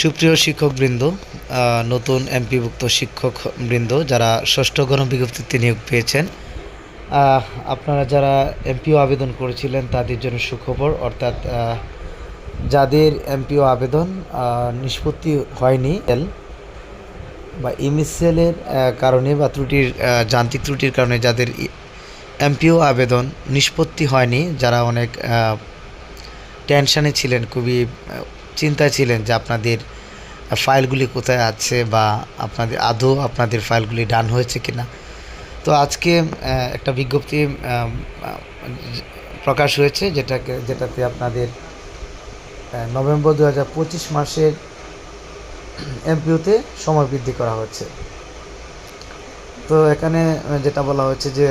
সুপ্রিয় শিক্ষকবৃন্দ নতুন এমপিভুক্ত শিক্ষকবৃন্দ যারা ষষ্ঠ গণবিজ্ঞপ্তিতে নিয়োগ পেয়েছেন আপনারা যারা এমপিও আবেদন করেছিলেন তাদের জন্য সুখবর, অর্থাৎ যাদের এমপিও আবেদন নিষ্পত্তি হয়নি এল বা ইমিসেলের কারণে বা ত্রুটির যান্ত্রিক ত্রুটির কারণে যাদের এমপিও আবেদন নিষ্পত্তি হয়নি, যারা অনেক টেনশানে ছিলেন, খুবই চিন্তায় ছিলেন যে আপনাদের ফাইলগুলি কোথায় আছে বা আপনাদের আদৌ আপনাদের ফাইলগুলি ডান হয়েছে কিনা। তো আজকে একটা বিজ্ঞপ্তি প্রকাশ হয়েছে যেটাকে, যেটাতে আপনাদের নভেম্বর দু হাজার পঁচিশ মাসের এমপিওতে সময় বৃদ্ধি করা হচ্ছে তো এখানে যেটা বলা হয়েছে যে,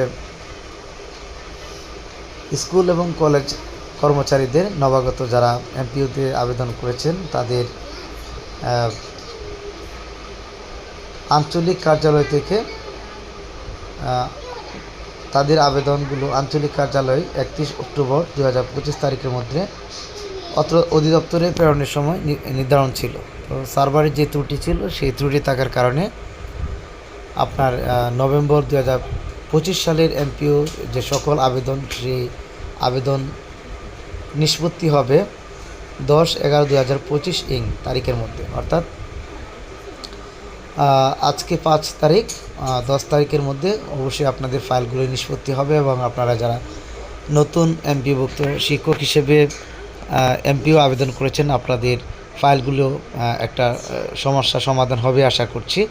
স্কুল এবং কলেজ কর্মচারীদের নবাগত যারা এমপিওতে আবেদন করেছেন, তাদের আঞ্চলিক কার্যালয় থেকে তাদের আবেদনগুলো আঞ্চলিক কার্যালয় একত্রিশ অক্টোবর দু হাজার পঁচিশ তারিখের মধ্যে অত্র অধিদপ্তরে প্রেরণের সময় নির্ধারণ ছিল। তো সার্ভারের যে ত্রুটি ছিল, সেই ত্রুটি থাকার কারণে আপনার নভেম্বর দু হাজার পঁচিশ সালের এমপিও যে সকল আবেদন, সেই আবেদন নিষ্পত্তি হবে দশ এগারো দু হাজার পঁচিশ ইং তারিখের মধ্যে, অর্থাৎ আজকে পাঁচ তারিখ দশ তারিখের মধ্যে অবশ্যই আপনাদের ফাইলগুলো নিষ্পত্তি হবে এবং আপনারা যারা নতুন এমপিভুক্ত শিক্ষক হিসেবে এমপিও আবেদন করেছেন, আপনাদের ফাইলগুলো একটা সমস্যা সমাধান হবে আশা করছি।